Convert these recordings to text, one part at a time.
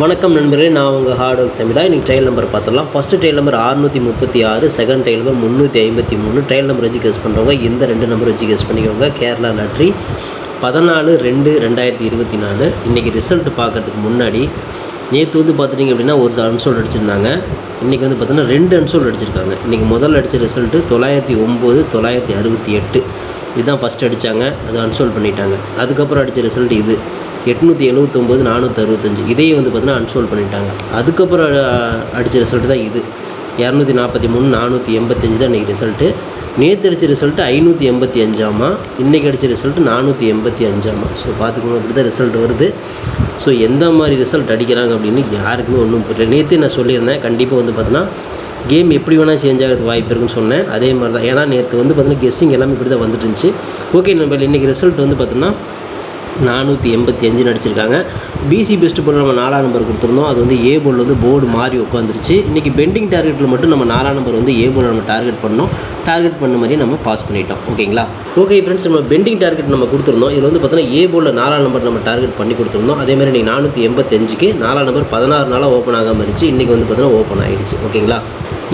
வணக்கம் நண்பர்களே நான் உங்கள் ஹார்ட் ஒர்க் தமிழா இன்றைக்கி ட்ரையல் நம்பர் பார்த்துடலாம். ஃபஸ்ட்டு ட்ரையல் நம்பர் அறுநூற்றி முப்பத்தி ஆறு செகண்ட் ட்ரையல் நம்பர் முந்நூற்றி ஐம்பத்தி மூணு. ட்ரையல் நம்பர் வச்சு கெஸ் பண்ணுறவங்க இந்த ரெண்டு நம்பர் வச்சு கெஸ் பண்ணிக்கோங்க. கேரளா லாட்ரி பதினாலு ரெண்டு ரெண்டாயிரத்தி இருபத்தி நாலு. இன்றைக்கி ரிசல்ட் பார்க்குறதுக்கு முன்னாடி நேற்று வந்து பார்த்துட்டிங்க அப்படின்னா ஒரு அன்சோல்ட் அடிச்சிருந்தாங்க. இன்றைக்கி வந்து பார்த்தீங்கன்னா ரெண்டு அன்சோல்ட் அடிச்சிருக்காங்க. இன்றைக்கி முதல்ல அடித்த ரிசல்ட்டு தொள்ளாயிரத்தி ஒம்பது தொள்ளாயிரத்தி அறுபத்தி எட்டு. இதுதான் ஃபஸ்ட்டு அடித்தாங்க அது அன்சோல் பண்ணிட்டாங்க. அதுக்கப்புறம் அடித்த ரிசல்ட் இது. எட்நூற்றி எழுவத்தொம்போது நானூற்றி அறுபத்தஞ்சு. இதையே வந்து பார்த்தீங்கன்னா அன்சோல் பண்ணிட்டாங்க. அதுக்கப்புறம் அடித்த ரிசல்ட் தான் இது. இரநூத்தி நாற்பத்தி மூணு நானூற்றி எண்பத்தஞ்சு தான் இன்றைக்கி ரிசல்ட்டு நேற்று அடித்த ரிசல்ட்டு ஐநூற்றி எண்பத்தி அஞ்சாமா? இன்றைக்கி அடித்த ரிசல்ட்டு நானூற்றி எண்பத்தி அஞ்சாமா? ஸோ பார்த்துக்கணும் அப்படி தான் ரிசல்ட் வருது. ஸோ எந்த மாதிரி ரிசல்ட் அடிக்கிறாங்க அப்படின்னு யாருக்குமே ஒன்றும் புரியல. நேற்று நான் சொல்லியிருந்தேன். கண்டிப்பாக வந்து பார்த்தீங்கன்னா கேம் எப்படி வேணால் சேஞ்ச் ஆகிறதுக்கு வாய்ப்பு இருக்குன்னு சொன்னேன். அதே மாதிரி தான் ஏன்னா நேற்று வந்து பார்த்தீங்கன்னா கெஸ்ஸிங் எல்லாமே இப்படி தான் வந்துட்டு இருந்துச்சு. ஓகே நம்ம இன்றைக்கி ரிசல்ட் வந்து பார்த்தீங்கன்னா நானூற்றி எண்பத்தி அஞ்சு நடிச்சிருக்காங்க. பிசி பெஸ்ட் போல் நம்ம நாலாம் நம்பர் கொடுத்துருந்தோம். அது வந்து ஏ போல் வந்து போர்டு மாறி உட்காந்துருச்சு இன்றைக்கி பெண்டிங் டார்கெட்டில் மட்டும் நம்ம நாலாம் நம்பர் வந்து ஏ போல் நம்ம டார்கெட் பண்ணோம். டார்கெட் பண்ண மாதிரி நம்ம பாஸ் பண்ணிட்டோம். ஓகேங்களா? ஓகே ஃப்ரெண்ட்ஸ் நம்ம பெண்டிங் டார்கெட் நம்ம கொடுத்துருந்தோம். இதில் வந்து பார்த்தீங்கன்னா ஏ போல் நாலாம் நம்பர் நம்ம டார்கெட் பண்ணி கொடுத்துருந்தோம். அதே மாதிரி இன்றைக்கி நானூற்றி எண்பத்தஞ்சுக்கு நாலாம் நம்பர் பதினாறு நாளாக ஓப்பன் ஆகாமல் இருந்துச்சு. இன்றைக்கி வந்து பார்த்தீங்கன்னா ஓப்பன் ஆகிடுச்சு ஓகேங்களா?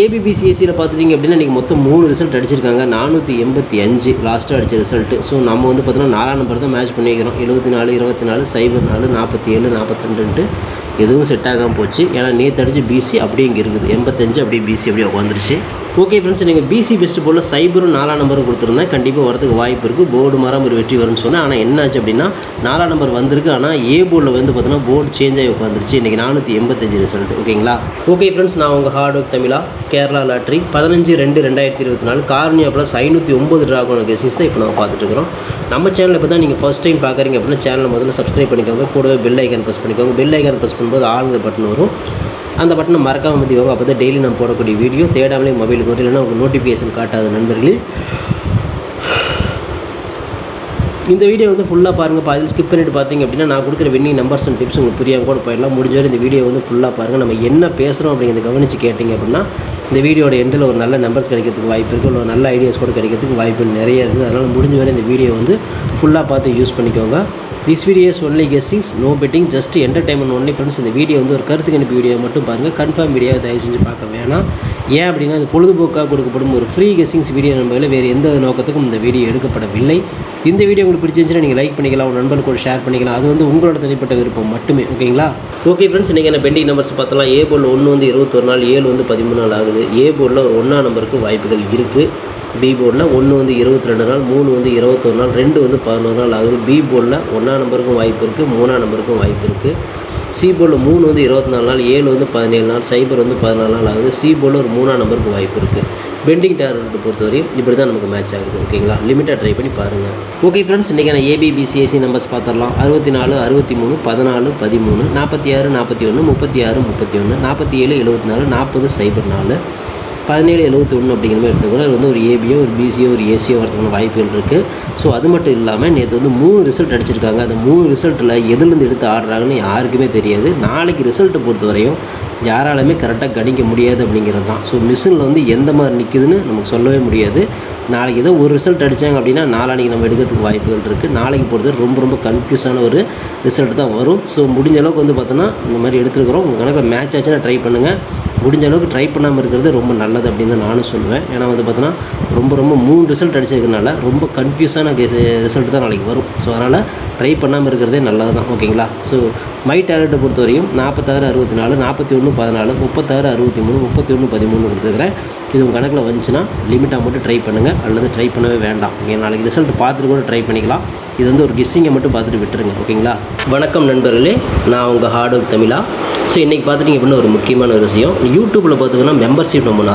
ஏபிபிசிஎஸ்சியில் பார்த்துட்டிங்க அப்படின்னா இன்றைக்கி மொத்தம் மூணு ரிசல்ட் அடிச்சிருக்காங்க. நானூற்றி எண்பத்தி அஞ்சு லாஸ்ட்டாக அடித்த ரிசல்ட்டு ஸோ நம்ம வந்து பார்த்தோன்னா நாலாம் நம்பர் தான் மேட்ச் பண்ணிக்கிறோம். எழுபத்தி நாலு இருபத்தி நாலு சைபர் நாலு நாற்பத்தி ஏழு நாற்பத்தெண்டுன்ட்டு எதுவும் செட் ஆகாமல் போச்சு. ஏன்னா நேற்று அடிச்சு பிசி அப்படியே இங்கே இருக்குது. எண்பத்தஞ்சு அப்படியே பிசி அப்படியே உட்காந்துருச்சு ஓகே ஃப்ரெண்ட்ஸ் நீங்கள் பிசி பெஸ்ட் போல் சைபரும் நாலாம் நம்பரும் கொடுத்துருந்தேன் கண்டிப்பாக வரதுக்கு வாய்ப்பு இருக்குது போர்டு மாறாமல் ஒரு வெற்றி வரும்னு சொன்னேன் ஆனால் என்னாச்சு அப்படின்னா நாலாம் நம்பர் வந்திருக்கு. ஆனால் ஏ போர்டில் வந்து பார்த்தீங்கன்னா போர்டு சேஞ்ச் ஆகி உட்காந்துருச்சு இன்றைக்கி நானூற்றி எண்பத்தஞ்சு ரிசல்ட் ஓகேங்களா ஓகே ஃப்ரெண்ட்ஸ் நான் உங்கள் ஹார்ட் ஒர்க் தமிழா. கேரளா லாட்ரி பதினஞ்சு ரெண்டு ரெண்டாயிரத்தி இருபத்தி நாலு. கார்னியா ப்ளஸ் ஐநூற்றி ஒம்பது ட்ராகோன கெசிங்ஸ் தான் இப்போ நம்ம பார்த்துட்ருக்கோம் நம்ம சேனல் இப்போ தான் நீங்கள் ஃபஸ்ட் டைம் பார்க்குறீங்க அப்படின்னா சேனலை முதல்ல சப்ஸ்கிரைப் பண்ணிக்கோங்க. கூடவே பெல் ஐக்கான் ப்ரெஸ் பண்ணிக்கோங்க. பெல் ஐக்கான் ப்ரெஸ் பண்ணும்போது ஆளுங்க பட்டன் வரும். அந்த பட்டனை மறக்காமல் மதிவாங்க அப்போ தான் டெய்லி நம்ம போடக்கூடிய வீடியோ தேடாமலே மொபைலுக்கு வரும். இல்லைன்னா உங்களுக்கு நோட்டிஃபிகேஷன் காட்டாத நண்பர்களே. இந்த வீடியோ வந்து ஃபுல்லாக பாருங்கள் பாதி ஸ்கிப் பண்ணிட்டு பார்த்தீங்க அப்படின்னா நான் கொடுக்குற வின்னிங் நம்பர்ஸ் அண்ட் டிப்ஸ் உங்களுக்கு புரியாம கூட போயிடலாம். முடிஞ்ச வரை இந்த வீடியோ வந்து ஃபுல்லாக பாருங்கள் நம்ம என்ன பேசுகிறோம் அப்படிங்கிறத கவனித்து கேட்டிங்க அப்படின்னா இந்த வீடியோட எண்டில் ஒரு நல்ல நம்பர்ஸ் கிடைக்கிறதுக்கு வாய்ப்பு இருக்குது ஒரு நல்ல ஐடியாஸ் கூட கிடைக்கிறதுக்கு வாய்ப்பு நிறைய இருக்குது அதனால் முடிஞ்ச வரை இந்த வீடியோ வந்து ஃபுல்லாக பார்த்து யூஸ் பண்ணிக்கோங்க. This videos only guessings no betting just entertainment only friends இந்த வீடியோ வந்து ஒரு கருத்து கணிப்பு வீடியோ மட்டும் பாருங்கள் கன்ஃபார்ம் வீடியோ தயவு செஞ்சு பார்க்க வேணாம். ஏன் அப்படின்னா இது பொழுதுபோக்காக கொடுக்கப்படும் ஒரு ஃப்ரீ கெஸ்டிங்ஸ் வீடியோ நம்பர்களை வேறு எந்த நோக்கத்துக்கும் இந்த வீடியோ எடுக்கப்படவில்லை. இந்த வீடியோ உங்களுக்கு பிடிச்சிருந்துச்சுன்னா நீங்கள் லைக் பண்ணிக்கலாம் உங்கள் நண்பர்களுக்கு ஷேர் பண்ணிக்கலாம். அது வந்து உங்களோட தனிப்பட்ட விருப்பம் மட்டுமே ஓகேங்களா? ஓகே ஃப்ரெண்ட்ஸ் நீங்கள் என்ன பெண்டிங் நம்பர்ஸ் பார்த்தலாம் ஏ போர்டில் ஒன்று வந்து இருபத்தொரு நாள் ஏழு வந்து பதிமூணு நாள் ஆகுது ஏ போர்டில் ஒரு ஒன்றா நம்பருக்கு வாய்ப்புகள் இருக்குது பி போர்டில் ஒன்று வந்து இருபத்தி ரெண்டு நாள் மூணு வந்து இருபத்தொரு நாள் ரெண்டு வந்து பதினோரு நாள் ஆகுது. பி போர்டில் ஒன்றா நம்பருக்கும் வாய்ப்பு இருக்குது மூணாம் நம்பருக்கும் வாய்ப்பு இருக்குது சி போர்டில் மூணு வந்து இருபத்தி நாலு நாள் ஏழு வந்து பதினேழு நாள் சைபர் வந்து பதினாலு நாள் ஆகுது. சி போர்டில் ஒரு மூணாம் நம்பருக்கு வாய்ப்பு இருக்குது பெண்டிங் டார்கெட் பொறுத்தவரையும் இப்படி தான் நமக்கு மேட்ச் ஆகுது ஓகேங்களா லிமிட்டாக ட்ரை பண்ணி பாருங்கள் ஓகே ஃப்ரெண்ட்ஸ் இன்றைக்கி நான் ஏபிபிசிஎஸ்சி நம்பர்ஸ் பார்த்துடலாம் அறுபத்தி நாலு அறுபத்தி மூணு பதினாலு பதிமூணு நாற்பத்தி ஆறு நாற்பத்தி ஒன்று முப்பத்தி ஆறு முப்பத்தி ஒன்று நாற்பத்தி ஏழு எழுபத்தி நாலு நாற்பது சைபர் நாலு. பதினேழு எழுபத்தி ஒன்று அப்படிங்கிற மாதிரி எடுத்துக்கிறோம் அது வந்து ஒரு ஏபியோ ஒரு பிசியோ ஒரு ஏசியோ வரதுக்கான வாய்ப்புகள் இருக்குது ஸோ அது மட்டும் இல்லாமல் நேற்று வந்து மூணு ரிசல்ட் அடிச்சிருக்காங்க. அந்த மூணு ரிசல்ட்டில் எதுலேருந்து எடுத்து ஆடுறாங்கன்னு யாருக்குமே தெரியாது. நாளைக்கு ரிசல்ட்டை பொறுத்தவரையும் யாராலுமே கரெக்டாக கணிக்க முடியாது அப்படிங்கிறது தான். ஸோ மிஷினில் வந்து எந்த மாதிரி நிற்குதுன்னு நமக்கு சொல்லவே முடியாது. நாளைக்கு ஏதோ ஒரு ரிசல்ட் அடித்தாங்க அப்படின்னா நாளானிக்கு நம்ம எடுக்கிறதுக்கு வாய்ப்புகள் இருக்குது நாளைக்கு பொறுத்தவரை ரொம்ப ரொம்ப கன்ஃபியூஸான ஒரு ரிசல்ட் தான் வரும். ஸோ முடிஞ்ச அளவுக்கு வந்து பார்த்தோன்னா இந்த மாதிரி எடுத்துருக்குறோம். உங்கள் கணக்கில் மேட்ச் ஆச்சுன்னா ட்ரை பண்ணுங்கள் முடிஞ்ச அளவுக்கு ட்ரை பண்ணாமல் இருக்கிறது ரொம்ப நல்லது. நல்லது அப்படின்னு தான் நானும் சொல்லுவேன். ஏன்னா வந்து பார்த்தோன்னா ரொம்ப ரொம்ப மூணு ரிசல்ட் அடிச்சிருக்கனால ரொம்ப கன்ஃபியூஸான கேஸ் ரிசல்ட் தான் நாளைக்கு வரும். ஸோ அதனால் ட்ரை பண்ணாமல் இருக்கிறதே நல்லது தான். ஓகேங்களா ஸோ மை டேலண்ட்டை பொறுத்தவரையும் நாற்பத்தாறு அறுபத்தி நாலு நாற்பத்தி ஒன்று பதினாலு முப்பத்தாறு அறுபத்தி மூணு முப்பத்தி ஒன்று பதிமூணு கொடுத்துருக்குறேன். இது உங்கள் கணக்கில் வந்துச்சுன்னா லிமிட்டாக மட்டும் ட்ரை பண்ணுங்கள் அல்லது ட்ரை பண்ணவே வேண்டாம். ஓகே நாளைக்கு ரிசல்ட் பார்த்துட்டு கூட ட்ரை பண்ணிக்கலாம். இது வந்து ஒரு கிஸ்ஸிங்கை மட்டும் பார்த்துட்டு விட்டுருங்க. ஓகேங்களா வணக்கம் நண்பர்களே. நான் உங்கள் ஹார்ட் ஒர்க் தமிழா. ஸோ இன்றைக்கி பார்த்துட்டிங்க அப்படின்னா ஒரு முக்கியமான ஒரு விஷயம். யூடியூப்பில் பார்த்தீங்கன்னா மெம்பர்ஷிப் நம்ம ஒன்று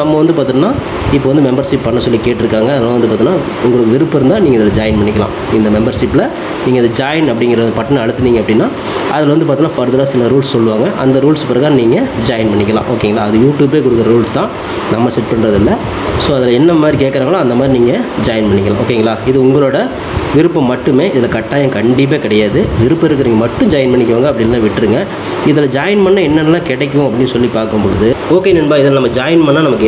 நம்ம வந்து பார்த்தோன்னா இப்போ வந்து மெம்பர்ஷிப் பண்ண சொல்லி கேட்டிருக்காங்க. அதனால் வந்து பார்த்தோன்னா உங்களுக்கு விருப்பம் இருந்தால் நீங்கள் இதில் ஜாயின் பண்ணிக்கலாம். இந்த மெம்பர்ஷிப்பில் நீங்கள் இதை ஜாயின் அப்படிங்கிற பட்டனை அழுத்துனீங்க அப்படின்னா அதில் வந்து பார்த்தோன்னா ஃபர்தராக சில ரூல்ஸ் சொல்லுவாங்க. அந்த ரூல்ஸ் பிரகாரம் நீங்கள் ஜாயின் பண்ணிக்கலாம். ஓகேங்களா? அது யூடியூப்பே கொடுக்குற ரூல்ஸ் தான். நம்ம செட் பண்ணுறதில்ல ஸோ அதில் என்ன மாதிரி கேட்குறாங்களோ அந்த மாதிரி நீங்கள் ஜாயின் பண்ணிக்கலாம். ஓகேங்களா? இது உங்களோட விருப்பம் மட்டுமே. இதில் கட்டாயம் கண்டிப்பாக கிடையாது. விருப்பம் இருக்கிறவங்க மட்டும் ஜாயின் பண்ணிக்கோங்க அப்படின்லாம் விட்டுருங்க. இதில் ஜாயின் பண்ண என்னென்னலாம் கிடைக்கும் அப்படின்னு சொல்லி பார்க்கும்பொழுது ஓகே நண்பா இதில் நம்ம ஜாயின் பண்ணால் நமக்கு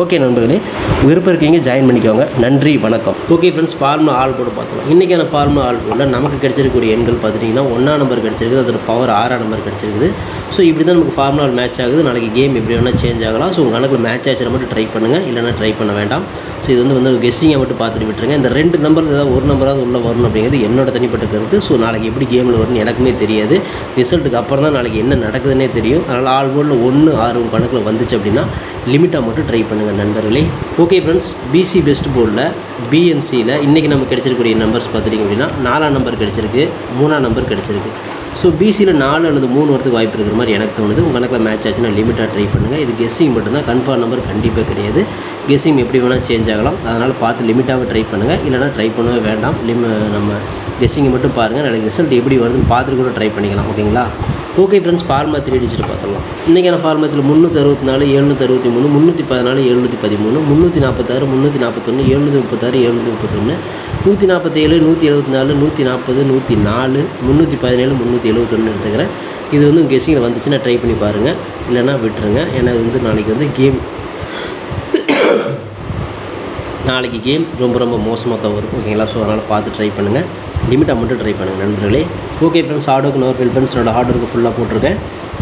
ஓகே நண்பர்களே விருப்பம் இருக்கீங்க ஜாயின் பண்ணிக்கோங்க. நன்றி வணக்கம். Okay friends formula all board பார்த்தோம் இன்றைக்கான ஃபார்முலா ஆல் போர்டில் நமக்கு கிடைச்சிருக்கக்கூடிய எண்கள் பார்த்துட்டிங்கன்னா ஒன்றா நம்பர் கிடச்சிருக்குது அதோட பவர் ஆறாம் நம்பர் கிடச்சிருக்குது. ஸோ இப்படி தான் நமக்கு ஃபார்முலா மேட்ச் ஆகுது. நாளைக்கு கேம் எப்படி வேணால் சேஞ்ச் ஆகலாம். ஸோ உங்கள் கணக்கில் மேட்ச் ஆச்சுன்னா மட்டும் ட்ரை பண்ணுங்கள் இல்லைனா ட்ரை பண்ண வேண்டாம். ஸோ இது வந்து வந்து கெஸ்ஸிங்கை மட்டும் பார்த்துட்டு விட்டுருங்க. இந்த ரெண்டு நம்பர் ஏதாவது ஒரு நம்பராவது உள்ளே வரணும் அப்படிங்கிறது என்னோட தனிப்பட்ட கருத்து. ஸோ நாளைக்கு எப்படி கேமில் வரும்னு எனக்குமே தெரியாது. ரிசல்ட்டுக்கு அப்புறம் தான் நாளைக்கு என்ன நடக்குதுன்னே தெரியும். அதனால் ஆல் போர்டில் ஒன்று ஆறு உங்கள் கணக்கில் வந்துச்சு அப்படின்னா லிமிட்டாக மட்டும் ட்ரை பண்ணுங்கள் நண்பர்களே. ஓகே ஃப்ரெண்ட்ஸ் பிசி பெஸ்ட் போர்டில் பிஎன்சியில் இன்றைக்கி நமக்கு கிடைச்சிருக்கக்கூடிய நம்பர்ஸ் பார்த்துட்டிங்க அப்படின்னா நாலாம் நம்பர் கிடச்சிருக்கு மூணாம் நம்பர் கிடச்சிருக்கு. ஸோ பிசியில் நாலு அல்லது மூணு வரதுக்கு வாய்ப்பு இருக்கிற மாதிரி எனக்கு தோணுது. உங்கள் கணக்கில் மேட்ச் ஆச்சுன்னா லிமிட்டாக ட்ரை பண்ணுங்கள் இது கெஸ்ஸிங் மட்டும்தான். கன்ஃபார்ம் நம்பர் கண்டிப்பாக கிடையாது. கெஸ்ஸிங் எப்படி வேணால் சேஞ்ச் ஆகலாம். அதனால் பார்த்து லிமிட்டாக ட்ரை பண்ணுங்கள் இல்லைனா ட்ரை பண்ணவே வேண்டாம். லிம நம்ம கெஸ்ஸிங்கை மட்டும் பாருங்கள் நாளைக்கு ரிசல்ட் எப்படி வருதுன்னு பார்த்துட்டு கூட ட்ரை பண்ணிக்கலாம். ஓகேங்களா okay friends format three digit பார்த்துக்கலாம் இன்றைக்கான ஃபார்மத்தில் முந்நூற்றி அறுபத்தி நாலு எழுநூற்றி அறுபத்தி மூணு முந்நூற்றி பதினாலு எழுநூற்றி பதிமூணு முந்நூற்றி நாற்பத்தாறு முந்நூற்றி நாற்பத்தொன்று எழுநூற்றி முப்பத்தாறு எழுநூற்றி முப்பத்தொன்று நூற்றி நாற்பத்தேழு நூற்றி எழுபத்தி நாலு நூற்றி நாற்பது நூற்றி நாலு முந்நூற்றி பதினேழு முந்நூற்றி எழுபத்தொன்று எடுத்துக்கிறேன். இது வந்து கெஸ்ஸிங்கில் வந்துச்சுன்னா ட்ரை பண்ணி பாருங்கள் இல்லைனா விட்டுருங்க. ஏன்னா வந்து நாளைக்கு வந்து கேம் நாளைக்கு கேம் ரொம்ப ரொம்ப மோசமாக தான் வரும். ஓகேங்களா? ஸோ அதனால் பார்த்து ட்ரை பண்ணுங்கள் லிமிட்டாக மட்டும் ட்ரை பண்ணுங்கள் நண்பர்களே. ஓகே ஃப்ரெண்ட்ஸ் ஹார்ட் ஒர்க் நோர் ஃப்ரெண்ட்ஸ் என்னோட ஹார்ட் ஒர்க்கு ஃபுல்லாக போட்டிருக்கேன்.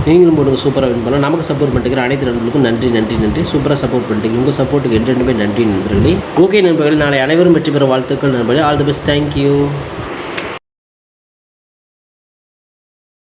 நீங்களும் போடுங்க சூப்பராக வின் பண்ணலாம். நமக்கு சப்போர்ட் பண்ணிக்கிற அனைத்து நண்பர்களுக்கும் நன்றி நன்றி நன்றி. சூப்பராக சப்போர்ட் பண்ணிட்டு உங்கள் சப்போர்ட்டுக்கு ரெண்டு ரெண்டுமே நன்றி நண்பர்களே. ஓகே நண்பர்களே நாளை அனைவரும் வெற்றி பெற வாழ்த்துக்கள் நண்பர்களே. All the best thank you